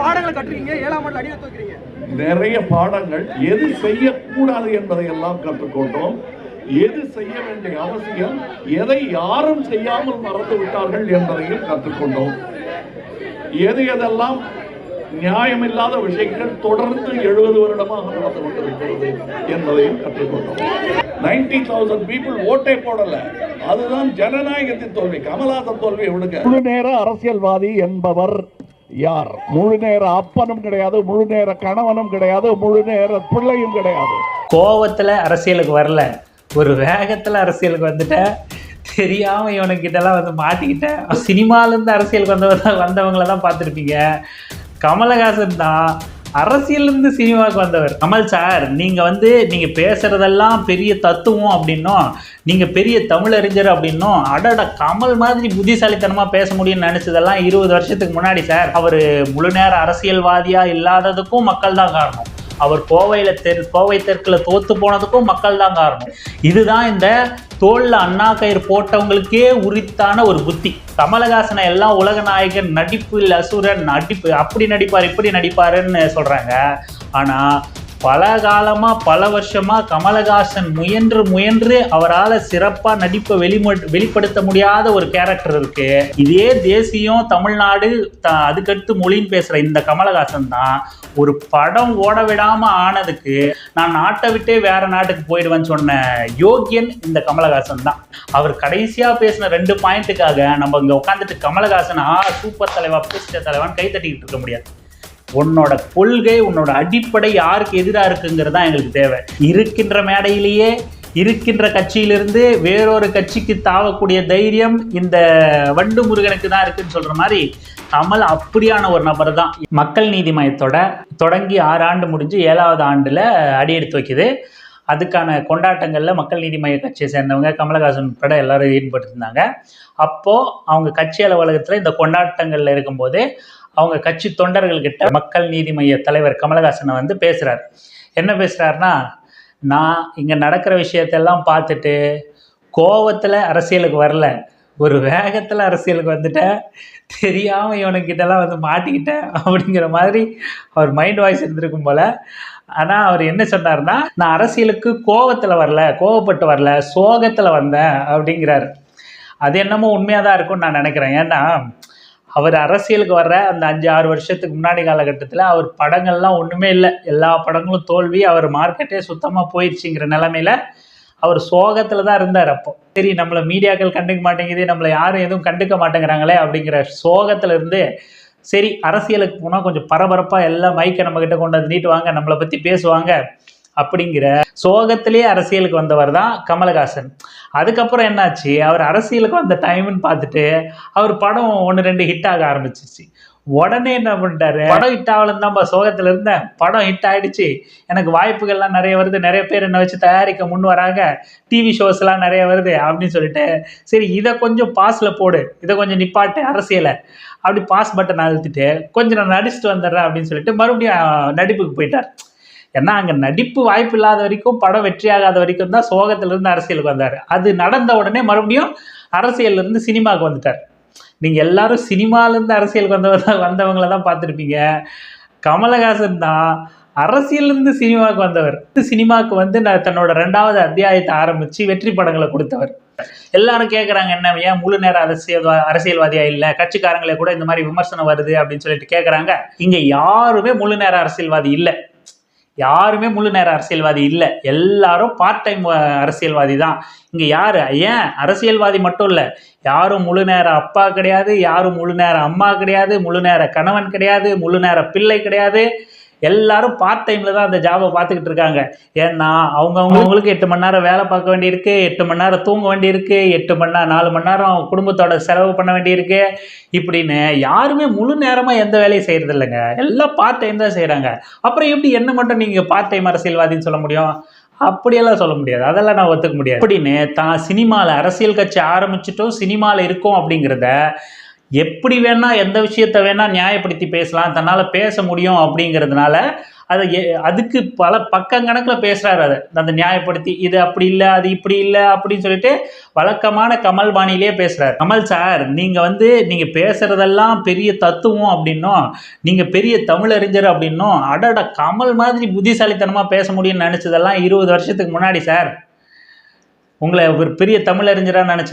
பாடங்களை கட்டுறீங்க ஏழாம் ஆண்டு அடியை தூக்குறீங்க நிறைய பாடங்கள் எது செய்யக்கூடாது என்பதை எல்லாம் கற்றுக்கொண்டோம். எது செய்ய வேண்டிய அவசியம் எதை யாரும் செய்யாமல் மறந்து விட்டார்கள் என்பதையும் கற்றுக்கொண்டோம். எது எதெல்லாம் நியாயமில்லாத விஷயங்கள் தொடர்ந்து எழுபது வருடமாக நடந்து கொண்டிருக்கிறது என்பதையும் கற்றுக்கொண்டோம். நைன்டி தௌசண்ட் பீப்புள் ஓட்டே போடல. அதுதான் ஜனநாயகத்தின் தோல்வி கமலாசன் தோல்வி விடுங்க. முழு நேர அரசியல்வாதி என்பவர். யார்? முழு நேர அப்பனும் கிடையாது முழு நேர கணவனும் கிடையாது முழு நேர பிள்ளையும் கிடையாது. கோவத்தில் அரசியலுக்கு வரல. ஒரு வேகத்தில் அரசியலுக்கு வந்துட்டேன் தெரியாம இவனுக்கிட்டலாம் வந்து மாட்டிக்கிட்டேன் சினிமாலேருந்து அரசியலுக்கு வந்த வந்தவங்கள தான் பார்த்துருப்பீங்க. கமலஹாசன் தான். அரசியல்லேருந்து சினிமாவுக்கு வந்தவர். கமல் சார் நீங்கள் வந்து நீங்கள் பேசுகிறதெல்லாம் பெரிய தத்துவம் அப்படின்னும் நீங்கள் பெரிய தமிழறிஞர் அப்படின்னும் அடட கமல் மாதிரி புத்திசாலித்தனமாக பேச முடியும்னு நினச்சதெல்லாம் இருபது வருஷத்துக்கு முன்னாடி சார். அவர் முழு நேர அரசியல்வாதியாக இல்லாததுக்கும் மக்கள் தான் காரணம். அவர் கோவையில் தெரு கோவை தெற்கில் தோத்து போனதுக்கும் மக்கள் தான் காரணம். இதுதான் இந்த தோல்ல அண்ணா கயிறு போட்டவங்களுக்கே உரித்தான ஒரு புத்தி. கமலஹாசனை எல்லாம் உலக நாயகன் நடிப்பு இல்லை அசுரன் நடிப்பு அப்படி நடிப்பார் இப்படி நடிப்பாருன்னு சொல்கிறாங்க ஆனால் பல காலமாக பல வருஷமாக கமலஹாசன் முயன்று முயன்று அவரால் சிறப்பாக நடிப்பை வெளிம வெளிப்படுத்த முடியாத ஒரு கேரக்டர் இருக்கு. இதே தேசியம் தமிழ்நாடு த அதுக்கடுத்து மொழின்னு பேசுகிற இந்த கமலஹாசன் தான் ஒரு படம் ஓட விடாமல் ஆனதுக்கு நான் நாட்டை விட்டே வேற நாட்டுக்கு போயிடுவேன்னு சொன்ன யோகியன் இந்த கமலஹாசன் தான். அவர் கடைசியாக பேசின ரெண்டு பாயிண்ட்டுக்காக நம்ம இங்கே உட்காந்துட்டு கமலஹாசன் ஆ சூப்பர் தலைவா பேசிட்ட தலைவான்னு கை தட்டிக்கிட்டு இருக்க முடியாது. உன்னோட கொள்கை உன்னோட அடிப்படை யாருக்கு எதிராக இருக்குங்கிறது தான் எங்களுக்கு தேவை. இருக்கின்ற மேடையிலேயே இருக்கின்ற கட்சியிலிருந்து வேறொரு கட்சிக்கு தாவக்கூடிய தைரியம் இந்த வண்டு முருகனுக்கு தான் இருக்குன்னு சொல்கிற மாதிரி கமல் அப்படியான ஒரு நபர் தான். மக்கள் நீதி மையத்தோட தொடங்கி ஆறு ஆண்டு முடிஞ்சு ஏழாவது ஆண்டுல அடியெடுத்து வைக்குது. அதுக்கான கொண்டாட்டங்களில் மக்கள் நீதி மைய கட்சியை சேர்ந்தவங்க கமலஹாசன் உட்பட எல்லாரும் ஈடுபட்டிருந்தாங்க. அப்போது அவங்க கட்சி அலுவலகத்தில் இந்த கொண்டாட்டங்களில் இருக்கும்போது அவங்க கட்சி தொண்டர்கள்கிட்ட மக்கள் நீதி மைய தலைவர் கமலஹாசனை வந்து பேசுகிறார் என்ன பேசுகிறாருன்னா நான் இங்கே நடக்கிற விஷயத்தெல்லாம் பார்த்துட்டு கோவத்தில் அரசியலுக்கு வரல. ஒரு வேகத்தில் அரசியலுக்கு வந்துட்டேன். தெரியாமல் இவனுக்கிட்டலாம் வந்து மாட்டிக்கிட்டேன் அப்படிங்கிற மாதிரி அவர் மைண்ட் வாய்ஸ் இருந்திருக்கும் போல். ஆனால் அவர் என்ன சொன்னார்னா நான் அரசியலுக்கு கோவத்தில் வரல கோவப்பட்டு வரல சோகத்தில் வந்தேன் அப்படிங்கிறாரு. அது என்னமோ உண்மையாக தான் இருக்கும்னு நான் நினைக்கிறேன். ஏன்னா அவர் அரசியலுக்கு வர்ற அந்த அஞ்சு ஆறு வருஷத்துக்கு முன்னாடி காலகட்டத்தில் அவர் படங்கள்லாம் ஒன்றுமே இல்லை. எல்லா படங்களும் தோல்வி அவர் மார்க்கெட்டே சுத்தமாக போயிடுச்சுங்கிற நிலமையில அவர் சோகத்தில் தான் இருந்தார் அப்போ. சரி நம்மளை மீடியாக்கள் கண்டுக்க மாட்டேங்குது நம்மளை யாரும் எதுவும் கண்டுக்க மாட்டேங்கிறாங்களே அப்படிங்கிற சோகத்தில் இருந்து சரி அரசியலுக்கு போனால் கொஞ்சம் பரபரப்பாக எல்லாம் மைக்கை நம்மக்கிட்ட கொண்டு வந்து நீட்டுவாங்க நம்மளை பற்றி பேசுவாங்க. அப்படிங்கிற சோகத்திலேயே அரசியலுக்கு வந்தவர் தான் கமலஹாசன். அதுக்கப்புறம் என்னாச்சு? அவர் அரசியலுக்கு வந்த டைம்னு பார்த்துட்டு அவர் படம் ஒன்று ரெண்டு ஹிட் ஆக ஆரம்பிச்சிச்சு. உடனே என்ன பண்ணிட்டாரு? படம் ஹிட் ஆகலன்னு தான் சோகத்தில் இருந்தேன். படம் ஹிட் ஆகிடுச்சு எனக்கு வாய்ப்புகள்லாம் நிறைய வருது. நிறைய பேர் என்னை வச்சு தயாரிக்க முன் வராங்க டிவி ஷோஸ்லாம் நிறைய வருது அப்படின்னு சொல்லிட்டு சரி இதை கொஞ்சம் பாஸில் போடு. இதை கொஞ்சம் நிப்பாட்டு அரசியலை. அப்படி பாஸ் பட்டன் அழுத்திட்டு கொஞ்சம் நான் நடிச்சுட்டு வந்துடுறேன் அப்படின்னு சொல்லிட்டு மறுபடியும் நடிப்புக்கு போயிட்டார். ஏன்னா அங்கே நடிப்பு வாய்ப்பு இல்லாத வரைக்கும் படம் வெற்றியாகாத வரைக்கும் தான் சோகத்திலிருந்து அரசியலுக்கு வந்தார். அது நடந்த உடனே மறுபடியும் அரசியல்லேருந்து சினிமாவுக்கு வந்துட்டார். நீங்கள் எல்லாரும் சினிமாலேருந்து அரசியலுக்கு வந்தவங்க வந்தவங்கள தான் பார்த்துருப்பீங்க. கமலஹாசன் தான் அரசியலிருந்து சினிமாவுக்கு வந்தவர். சினிமாவுக்கு வந்து நான் தன்னோட ரெண்டாவது அத்தியாயத்தை ஆரம்பித்து வெற்றி படங்களை கொடுத்தவர். எல்லாரும் கேட்குறாங்க என்ன ஏன் முழு நேர அரசியல் அரசியல்வாதியாக இல்லை? கட்சிக்காரங்களே கூட இந்த மாதிரி விமர்சனம் வருது அப்படின்னு சொல்லிட்டு கேட்குறாங்க இங்கே யாருமே முழு நேர அரசியல்வாதி இல்லை. யாருமே முழு நேர அரசியல்வாதி இல்லை. எல்லாரும் பார்ட் டைம் அரசியல்வாதி தான். இங்கே யார்? ஏன்? அரசியல்வாதி மட்டும் இல்லை. யாரும் முழு நேர அப்பா கிடையாது யாரும் முழு நேர அம்மா கிடையாது முழு நேர கணவன் கிடையாது முழு நேர பிள்ளை கிடையாது. எல்லாரும் பார்ட் டைமில் தான் அந்த ஜாபை பார்த்துக்கிட்டு இருக்காங்க. ஏன்னா அவங்க அவங்களுக்கு எட்டு மணி நேரம் வேலை பார்க்க வேண்டியிருக்கு எட்டு மணி நேரம் தூங்க வேண்டியிருக்கு எட்டு மணி நேரம் நாலு மணி நேரம் குடும்பத்தோட செலவு பண்ண வேண்டியிருக்கு. இப்படின்னு யாருமே முழு நேரமாக எந்த வேலையும் செய்கிறது இல்லைங்க எல்லாம் பார்ட் டைம் தான் செய்கிறாங்க அப்புறம் எப்படி என்ன மட்டும் நீங்கள் பார்ட் டைம் அரசியல்வாதின்னு சொல்ல முடியும்? அப்படியெல்லாம் சொல்ல முடியாது. அதெல்லாம் நான் ஒத்துக்க முடியாது. அப்படின்னு தான் சினிமாவில் அரசியல் கட்சி ஆரம்பிச்சிட்டோம் சினிமாவில் இருக்கோம் அப்படிங்கிறத எப்படி வேணால் எந்த விஷயத்த வேணால் நியாயப்படுத்தி பேசலாம். தன்னால் பேச முடியும் அப்படிங்கிறதுனால அதை எ- அதுக்கு பல பக்கங்கணக்கில் பேசுகிறாரு அதை அந்த நியாயப்படுத்தி இது அப்படி இல்லை அது இப்படி இல்லை அப்படின்னு சொல்லிட்டு வழக்கமான கமல் பாணியிலே பேசுகிறார் கமல் சார் நீங்கள் வந்து நீங்கள் பேசுகிறதெல்லாம் பெரிய தத்துவம் அப்படின்னும் நீங்கள் பெரிய தமிழறிஞர் அப்படின்னும் அடட கமல் மாதிரி புத்திசாலித்தனமாக பேச முடியும்னு நினச்சதெல்லாம் இருபது வருஷத்துக்கு முன்னாடி சார். உங்களை ஒரு பெரிய தமிழறிஞராக நினச்ச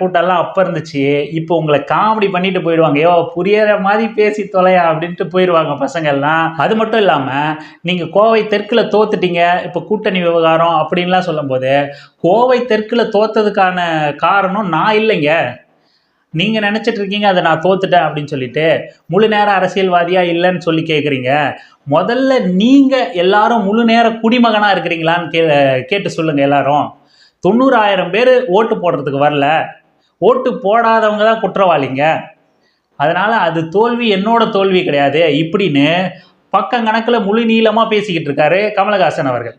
கூட்டம்லாம் அப்போ இருந்துச்சு. இப்போ உங்களை காமெடி பண்ணிட்டு போயிடுவாங்க. ஏவோ புரியற மாதிரி பேசி தொலையா அப்படின்ட்டு போயிடுவாங்க பசங்கள்லாம். அது மட்டும் இல்லாமல் நீங்கள் கோவை தெற்கில் தோத்துட்டீங்க. இப்போ கூட்டணி விவகாரம் அப்படின்லாம் சொல்லும்போது கோவை தெற்கில் தோத்ததுக்கான காரணம் நான் இல்லைங்க. நீங்கள் நினச்சிட்டு இருக்கீங்க அதை நான் தோத்துட்டேன் அப்படின்னு சொல்லிட்டு முழு நேர அரசியல்வாதியாக இல்லைன்னு சொல்லி கேட்குறீங்க முதல்ல நீங்கள் எல்லாரும் முழு நேர குடிமகனாக இருக்கிறீங்களான்னு கே கேட்டு சொல்லுங்கள் எல்லாரும். தொண்ணூறாயிரம் பேர் ஓட்டு போடுறதுக்கு வரல. ஓட்டு போடாதவங்க தான் குற்றவாளிங்க. அதனால் அது தோல்வி என்னோட தோல்வி கிடையாது. இப்படின்னு பக்கங்கணக்கில் முழு நீளமாக பேசிக்கிட்டு இருக்காரு கமலஹாசன் அவர்கள்.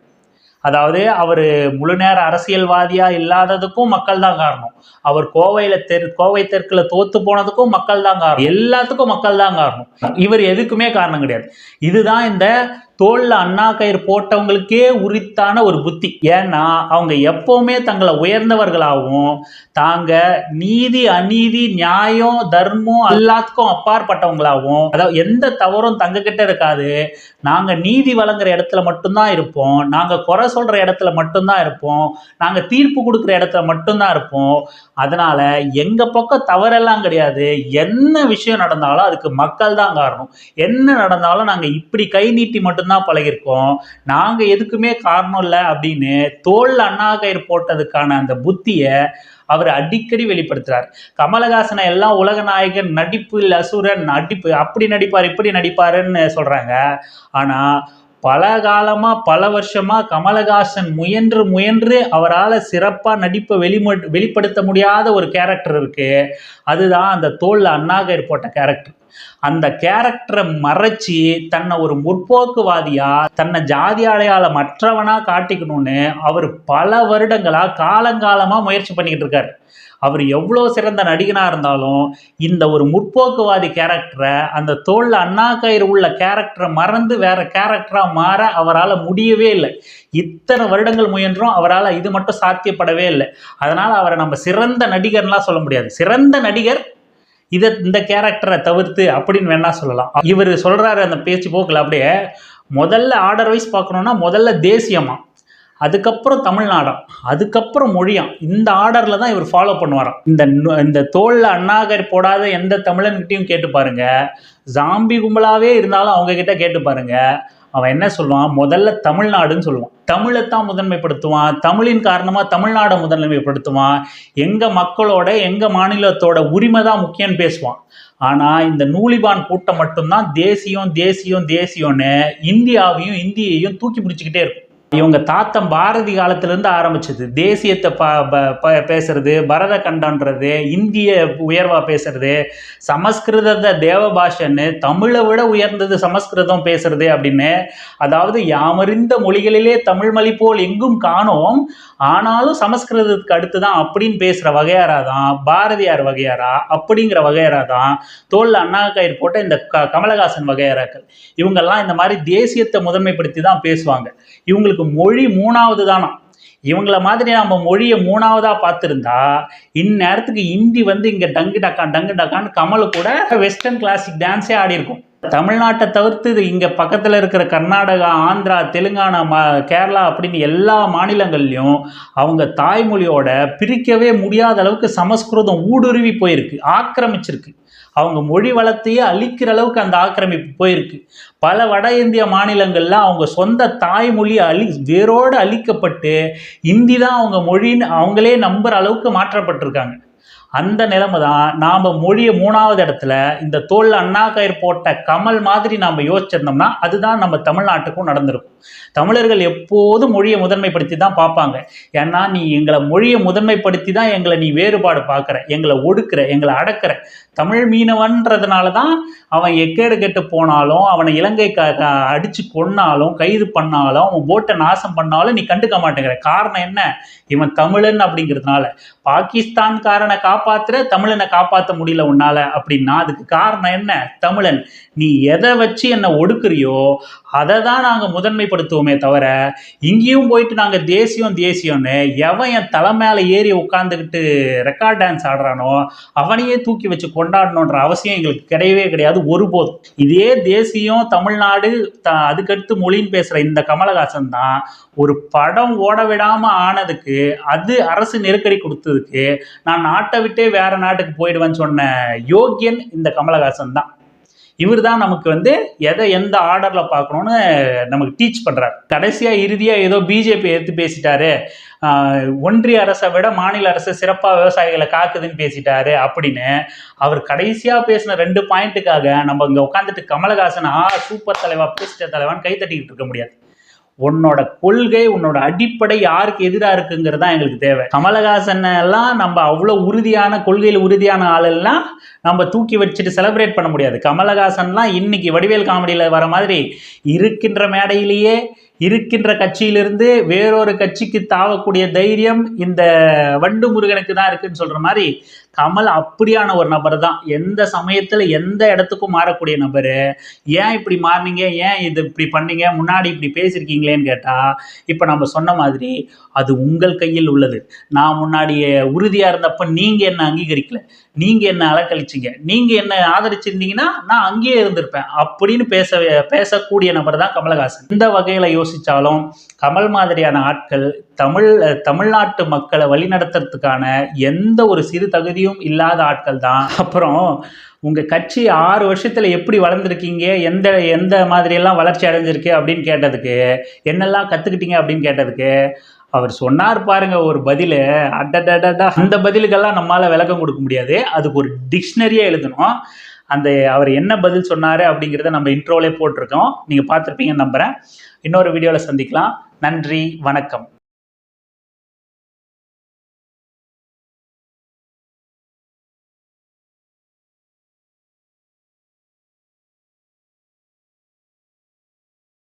அதாவது அவர் முழு நேர அரசியல்வாதியாக இல்லாததுக்கும் மக்கள் தான் காரணம். அவர் கோவையில் தெரு கோவை தெற்கில் தோத்து போனதுக்கும் மக்கள் தான் காரணம். எல்லாத்துக்கும் மக்கள் தான் காரணம். இவர் எதுக்குமே காரணம் கிடையாது. இதுதான் இந்த தோல்ல அண்ணா கயிறு போட்டவங்களுக்கே உரித்தான ஒரு புத்தி. ஏன்னா அவங்க எப்பவுமே தங்களை உயர்ந்தவர்களாகவும் தாங்க நீதி அநீதி நியாயம் தர்மம் எல்லாத்துக்கும் அப்பாற்பட்டவங்களாகவும் அதாவது எந்த தவறும் தங்க கிட்ட இருக்காது. நாங்க நீதி வழங்குற இடத்துல மட்டும்தான் இருப்போம். நாங்க குறை சொல்ற இடத்துல மட்டும்தான் இருப்போம். நாங்க தீர்ப்பு கொடுக்குற இடத்துல மட்டும்தான் இருப்போம். அதனால எங்க பக்கம் தவறெல்லாம் கிடையாது. என்ன விஷயம் நடந்தாலும் அதுக்கு மக்கள் தான் காரணம். என்ன நடந்தாலும் நாங்க இப்படி கை நீட்டி மட்டும்தான் பழகிருக்கோம் நாங்கள் எதுக்குமே காரணம் இல்லை அப்படின்னு தோல் அண்ணா கயிறு போட்டதுக்கான அந்த புத்தியை அவர் அடிக்கடி வெளிப்படுத்துறார். கமலஹாசனை எல்லாம் உலக நாயகன் நடிப்பு அசுரன் நடிப்பு அப்படி நடிப்பார் இப்படி நடிப்பாருன்னு சொல்கிறாங்க ஆனால் பல காலமாக பல வருஷமாக கமலஹாசன் முயன்று முயன்று அவரால் சிறப்பாக நடிப்பை வெளிம வெளிப்படுத்த முடியாத ஒரு கேரக்டர் இருக்குது அதுதான் அந்த தோல் அண்ணாகர் போட்ட கேரக்டர் அந்த கேரக்டரை மறைச்சி தன்னை ஒரு முற்போக்குவாதியா தன்னை ஜாதி அடையாளமற்றவனா காட்டிக்கணும்னு அவர் பல வருடங்களா காலங்காலமா முயற்சி பண்ணிக்கிட்டு இருக்காரு. அவர் எவ்வளோ சிறந்த நடிகனாக இருந்தாலும் இந்த ஒரு முற்போக்குவாதி கேரக்டரை அந்த தோளில் அண்ணா கயிறு உள்ள கேரக்டரை மறந்து வேற கேரக்டராக மாற அவரால் முடியவே இல்லை. இத்தனை வருடங்கள் முயன்றும் அவரால் இது மட்டும் சாத்தியப்படவே இல்லை. அதனால் அவரை நம்ம சிறந்த நடிகர்லாம் சொல்ல முடியாது. சிறந்த நடிகர் இதை இந்த கேரக்டரை தவிர்த்து அப்படின்னு வேணா சொல்லலாம். இவர் சொல்கிறாரு அந்த பேச்சு போக்கில் அப்படியே முதல்ல ஆர்டர் வைஸ் பார்க்கணுன்னா முதல்ல தேசியமா? அதுக்கப்புறம் தமிழ்நாடம் அதுக்கப்புறம் மொழியாம் இந்த ஆர்டரில் தான் இவர் ஃபாலோ பண்ணுவாராம். இந்த இந்த தோளில் அண்ணாகர் போடாத எந்த தமிழன்கிட்டையும் கேட்டு பாருங்க. ஜாம்பி கும்பலாகவே இருந்தாலும் அவங்க கிட்ட கேட்டு பாருங்கள் அவன் என்ன சொல்லுவான்? முதல்ல தமிழ்நாடுன்னு சொல்லுவான். தமிழை தான் முதன்மைப்படுத்துவான். தமிழின் காரணமாக தமிழ்நாடை முதன்மைப்படுத்துவான். எங்கள் மக்களோட எங்கள் மாநிலத்தோட உரிமை தான் முக்கியம்னு பேசுவான். ஆனால் இந்த நூலிபான் கூட்டம் மட்டும்தான் தேசியம் தேசியம் தேசியம்னு இந்தியாவையும் இந்தியையும் தூக்கி பிடிச்சிக்கிட்டே இருக்கும். இவங்க தாத்தம் பாரதி காலத்திலேருந்து ஆரம்பிச்சது. தேசியத்தை ப ப- ப- பேசுறது பரத கண்டன்றது இந்திய உயர்வா பேசுறது சமஸ்கிருதத்தை தேவ பாஷன்னு தமிழை விட உயர்ந்தது சமஸ்கிருதம் பேசுறது அப்படின்னு அதாவது யாமறிந்த மொழிகளிலே தமிழ் மொழி போல் எங்கும் காணோம் ஆனாலும் சமஸ்கிருதத்துக்கு அடுத்து தான் அப்படின்னு பேசுகிற வகையாரா தான் பாரதியார் வகையாரா அப்படிங்கிற வகையாரா தான் தோல் அண்ணா கயிறு போட்ட இந்த க கமலஹாசன் வகையாராக்கள். இவங்கெல்லாம் இந்த மாதிரி தேசியத்தை முதன்மைப்படுத்தி தான் பேசுவாங்க. இவங்களுக்கு மொழி மூணாவது தானா? இவங்கள மாதிரி நம்ம மொழியை மூணாவதாக பார்த்துருந்தா இந்நேரத்துக்கு ஹிந்தி வந்து இங்கே டங்கு டக்கா டங்கு டக்கான்னு கமல் கூட வெஸ்டர்ன் கிளாசிக் டான்ஸே ஆடி இருக்கும் தமிழ்நாட்டை தவிர்த்து இது இங்கே பக்கத்தில் இருக்கிற கர்நாடகா ஆந்திரா தெலுங்கானா மா கேரளா அப்படின்னு எல்லா மாநிலங்கள்லையும் அவங்க தாய்மொழியோட பிரிக்கவே முடியாத அளவுக்கு சமஸ்கிருதம் ஊடுருவி போயிருக்கு ஆக்கிரமிச்சிருக்கு. அவங்க மொழி வளத்தையே அழிக்கிற அளவுக்கு அந்த ஆக்கிரமிப்பு போயிருக்கு. பல வட இந்திய மாநிலங்களில் அவங்க சொந்த தாய்மொழி அழி வேரோடு அழிக்கப்பட்டு இந்தி தான் அவங்க மொழின்னு அவங்களே நம்புகிற அளவுக்கு மாற்றப்பட்டிருக்காங்க. அந்த நிலைமை தான் நாம் மொழியை மூணாவது இடத்துல இந்த தோல் அண்ணா கயிறு போட்ட கமல் மாதிரி நாம் யோசிச்சிருந்தோம்னா அதுதான் நம்ம தமிழ்நாட்டுக்கும் நடந்திருக்கும். தமிழர்கள் எப்போதும் மொழியை முதன்மைப்படுத்தி தான் பார்ப்பாங்க. ஏன்னா நீ எங்களை மொழியை முதன்மைப்படுத்தி தான் எங்களை நீ வேறுபாடு பார்க்குற எங்களை ஒடுக்குற எங்களை அடக்கிற. தமிழ் மீனவன்றதுனால தான் அவன் எக்கேடு கெட்டு போனாலும் அவனை இலங்கை க அடித்து கொன்னாலும் கைது பண்ணாலும் அவன் போட்டை நாசம் பண்ணாலும் நீ கண்டுக்க மாட்டேங்கிற. காரணம் என்ன? இவன் தமிழன் அப்படிங்கிறதுனால. பாகிஸ்தான்காரனை காப்பாத்துற தமிழனை காப்பாற்ற முடியல உன்னால அப்படின்னா அதுக்கு காரணம் என்ன? தமிழன் நீ எதை வச்சு என்னை ஒடுக்குறியோ அதை தான் நாங்கள் முதன்மைப்படுத்துவோமே தவிர இங்கேயும் போயிட்டு நாங்கள் தேசியம் தேசியம்னு எவன் என் தலை மேலே ஏறி உட்காந்துக்கிட்டு ரெக்கார்ட் டான்ஸ் ஆடுறானோ அவனையே தூக்கி வச்சு கொண்டாடணுன்ற அவசியம் எங்களுக்கு கிடையவே கிடையாது ஒருபோதும். இதே தேசியம் தமிழ்நாடு த அதுக்கடுத்து மொழின்னு பேசுகிற இந்த கமலஹாசன் தான் ஒரு படம் ஓட விடாமல் ஆனதுக்கு அது அரசு நெருக்கடி கொடுத்ததுக்கு நான் நாட்டை வேற நாட்டுக்கு போயிடுவேன்னு சொன்ன யோகியன் இந்த கமலஹாசன் தான். இவர் தான் நமக்கு வந்து எதை எந்த ஆர்டரில் பார்க்கணுன்னு நமக்கு டீச் பண்ணுறாரு கடைசியாக இறுதியாக ஏதோ பிஜேபி எடுத்து பேசிட்டாரு. ஒன்றிய அரசை விட மாநில அரசு சிறப்பாக விவசாயிகளை காக்குதுன்னு பேசிட்டாரு அப்படின்னு அவர் கடைசியாக பேசின ரெண்டு பாயிண்ட்டுக்காக நம்ம இங்கே உட்காந்துட்டு கமலஹாசன் ஆ சூப்பர் தலைவா பேசிட்ட தலைவான்னு கைத்தட்டிக்கிட்டு இருக்க முடியாது. உன்னோட கொள்கை உன்னோட அடிப்படை யாருக்கு எதிராக இருக்குங்கிறது தான் எங்களுக்கு தேவை. கமலஹாசன் எல்லாம் நம்ம அவ்வளோ உறுதியான கொள்கையில் உறுதியான ஆளெல்லாம் நம்ம தூக்கி வச்சுட்டு செலிப்ரேட் பண்ண முடியாது. கமலஹாசன்லாம் இன்னைக்கு வடிவேல் காமெடியில் வர மாதிரி இருக்கின்ற மேடையிலேயே இருக்கின்ற கட்சியிலிருந்து வேறொரு கட்சிக்கு தாவக்கூடிய தைரியம் இந்த வண்டு முருகனுக்கு தான் இருக்குன்னு சொல்கிற மாதிரி கமல் அப்படியான ஒரு நபர் தான். எந்த சமயத்தில் எந்த இடத்துக்கும் மாறக்கூடிய நபர்? ஏன் இப்படி மாறினீங்க? ஏன் இது இப்படி பண்ணீங்க? முன்னாடி இப்படி பேசியிருக்கீங்களேன்னு கேட்டால் இப்போ நம்ம சொன்ன மாதிரி அது உங்கள் கையில் உள்ளது. நான் முன்னாடி உறுதியாக இருந்தப்ப நீங்கள் என்ன அங்கீகரிக்கல? நீங்கள் என்ன அலக்கழிச்சிங்க? நீங்கள் என்ன ஆதரிச்சிருந்தீங்கன்னா நான் அங்கேயே இருந்திருப்பேன். அப்படின்னு பேச பேசக்கூடிய நபர் தான் கமலஹாசன். இந்த வகையில் யோசித்தாலும் கமல் மாதிரியான ஆட்கள் தமிழ் தமிழ்நாட்டு மக்களை வழிநடத்துறதுக்கான எந்த ஒரு சிறு தகுதி தகுதியும் இல்லாத ஆட்கள் தான் அப்புறம் உங்கள் கட்சி ஆறு வருஷத்தில் எப்படி வளர்ந்துருக்கீங்க? எந்த எந்த மாதிரியெல்லாம் வளர்ச்சி அடைஞ்சிருக்கு அப்படின்னு கேட்டதுக்கு என்னெல்லாம் கற்றுக்கிட்டீங்க அப்படின்னு கேட்டதுக்கு அவர் சொன்னார் பாருங்க ஒரு பதில். அடடடா அந்த பதிலுக்கெல்லாம் நம்மளால் விளக்கம் கொடுக்க முடியாது. அதுக்கு ஒரு டிக்ஷனரியே எழுதணும். அந்த அவர் என்ன பதில் சொன்னார் அப்படிங்கிறத நம்ம இன்ட்ரோலே போட்டிருக்கோம். நீங்கள் பார்த்துருப்பீங்கன்னு நம்புகிறேன் இன்னொரு வீடியோவில் சந்திக்கலாம். நன்றி வணக்கம்.